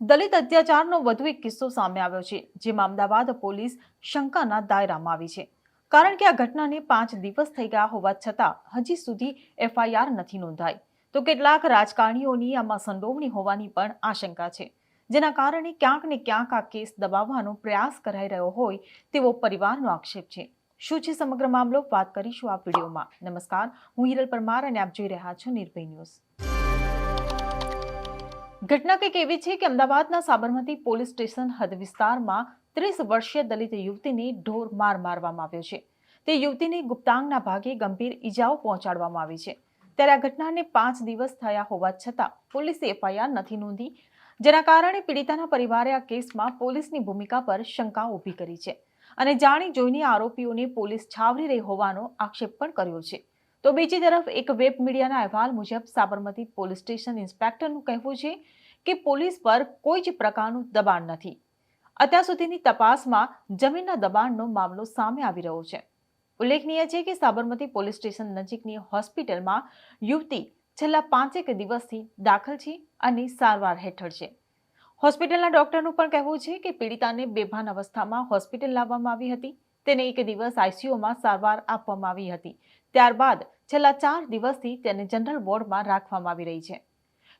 દલિત અત્યાચારનો વધુ એક કિસ્સો સામે આવ્યો છે, જેમાં અમદાવાદ પોલીસ શંકાના દાયરામાં આવી છે. કારણ કે આ ઘટનાને પાંચ દિવસ થઈ ગયા હોવા છતાં હજી સુધી એફઆઈઆર નથી નોંધાઈ. તો કેટલાક રાજકારણીઓની આમાં સંડોવણી હોવાની પણ આશંકા છે. જેના કારણે ક્યાંક ને ક્યાંક આ કેસ દબાવવાનો પ્રયાસ કરાઈ રહ્યો હોય તેવો પરિવારનો આક્ષેપ છે. શું છે સમગ્ર મામલો? વાત કરીશું આ વિડીયોમાં. નમસ્કાર, હું હિરલ પરમાર અને આપ જોઈ રહ્યા છો નિર્ભય ન્યૂઝ. ઘટના કંઈક એવી છે કે અમદાવાદના સાબરમતી પોલીસ સ્ટેશન હદ વિસ્તારમાં ત્રીસ વર્ષીય દલિત યુવતીને ઢોર માર મારવામાં આવ્યો છે. તે યુવતીને ગુપ્તાંગના ભાગે ગંભીર ઈજાઓ પહોંચાડવામાં આવી છે. ત્યારે આ ઘટનાને પાંચ દિવસ થયા હોવા છતાં પોલીસે એફઆઈઆર નથી નોંધી, જેના કારણે પીડિતાના પરિવારે આ કેસમાં પોલીસની ભૂમિકા પર શંકા ઊભી કરી છે અને જાણી જોઈને આરોપીઓને પોલીસ છાવરી રહી હોવાનો આક્ષેપ પણ કર્યો છે. તો બીજી તરફ એક વેબ મીડિયાના અહેવાલ મુજબ સાબરમતી પોલીસ સ્ટેશન ઇન્સ્પેક્ટરનું કહેવું છે કે પોલીસ પર કોઈ જ પ્રકારનું દબાણ નથી. અત્યાર સુધીની તપાસમાં જમીનના દબાણનો મામલો સામે આવી રહ્યો છે. ઉલ્લેખનીય છે કે સાબરમતી પોલીસ સ્ટેશન નજીકની હોસ્પિટલમાં યુવતી છેલ્લા પાંચેક દિવસથી દાખલ છે અને સારવાર હેઠળ છે. હોસ્પિટલના ડોક્ટરનું પણ કહેવું છે કે પીડિતાને બેભાન અવસ્થામાં હોસ્પિટલ લાવવામાં આવી હતી. તેને એક દિવસ આઈસીયુમાં સારવાર આપવામાં આવી હતી. ત્યારબાદ છેલ્લા ચાર દિવસથી તેને જનરલ વોર્ડમાં રાખવામાં આવી રહી છે.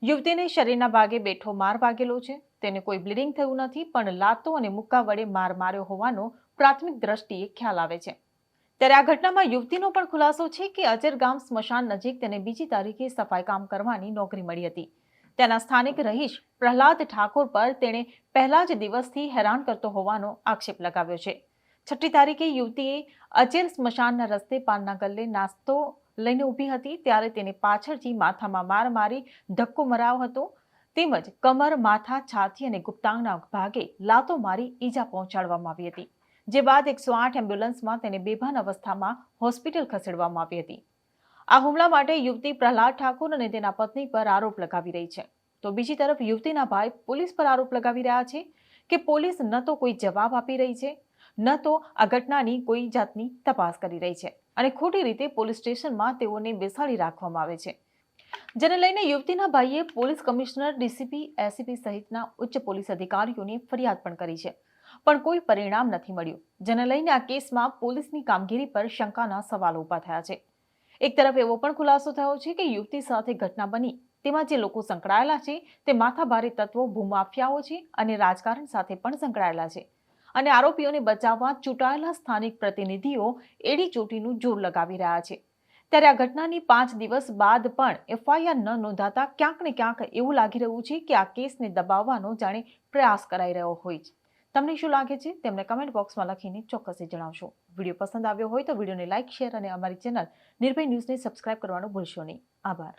યુવતીને શરીરના ભાગે બેઠો માર વાગેલો છે. તેને કોઈ બ્લીડિંગ થયું નથી, પણ લાતો અને મુક્કા વડે માર માર્યો હોવાનો પ્રાથમિક દ્રષ્ટિએ ખ્યાલ આવે છે. ત્યારે આ ઘટનામાં યુવતીનો પણ ખુલાસો છે કે અજરગામ સ્મશાન નજીક તેને બીજી તારીખે સફાઈ કામ કરવાની નોકરી મળી હતી. તેના સ્થાનિક રહીશ પ્રહલાદ ઠાકોર પર તેણે પહેલા જ દિવસથી હેરાન કરતો હોવાનો આક્ષેપ લગાવ્યો છે. છઠ્ઠી તારીખે યુવતીએ અચેર સ્મશાનના રસ્તે પાનના ગલ્લે નાસ્તો લઈને ઊભી હતી. ત્યારે તેને પાછળથી માથામાં માર મારી ધક્કો મરાયો હતો. તેમજ કમર, માથા, છાતી અને ગુપ્તાંગના ભાગે લાતો મારી ઈજા પહોંચાડવામાં આવી હતી. જે બાદ એકસો આઠ એમ્બ્યુલન્સમાં તેને બેભાન અવસ્થામાં હોસ્પિટલ ખસેડવામાં આવી હતી. આ હુમલા માટે યુવતી પ્રહલાદ ઠાકોર અને તેના પત્ની પર આરોપ લગાવી રહી છે. તો બીજી તરફ યુવતીના ભાઈ પોલીસ પર આરોપ લગાવી રહ્યા છે કે પોલીસ ન તો કોઈ જવાબ આપી રહી છે, ન તો આ ઘટનાની કોઈ જાતની તપાસ કરી રહી છે. અને ખોટી રીતે પોલીસ સ્ટેશનમાં તેઓને બેસાડી રાખવામાં આવે છે. જેને લઈને યુવતીના ભાઈએ પોલીસ કમિશનર, ડીસીપી, એસીપી સહિતના ઉચ્ચ પોલીસ અધિકારીઓને ફરિયાદ પણ કરી છે. પણ કોઈ પરિણામ નથી મળ્યું. જેને લઈને આ કેસમાં પોલીસની કામગીરી પર શંકાના સવાલો ઊભા થયા છે. એક તરફ એવો પણ ખુલાસો થયો છે કે યુવતી સાથે ઘટના બની, તેમાં જે લોકો સંકળાયેલા છે, તે માથાભારે તત્વો ભૂમાફિયાઓ છે અને રાજકારણ સાથે પણ સંકળાયેલા છે. અને આરોપીઓને બચાવવા ચૂંટાયેલા સ્થાનિક પ્રતિનિધિઓ એડી ચોટીનું જોર લગાવી રહ્યા છે. ત્યારે આ ઘટનાની પાંચ દિવસ બાદ પણ એફઆઈઆર ન નોંધાતા ક્યાંક ને ક્યાંક એવું લાગી રહ્યું છે કે આ કેસને દબાવવાનો જાણે પ્રયાસ કરાઈ રહ્યો હોય છે. તમને શું લાગે છે? તેમને કમેન્ટ બોક્સમાં લખીને ચોક્કસથી જણાવશો. વીડિયો પસંદ આવ્યો હોય તો વિડીયોને લાઇક શેર અને અમારી ચેનલ નિર્ભય ન્યૂઝને સબસ્ક્રાઇબ કરવાનું ભૂલશો નહીં. આભાર.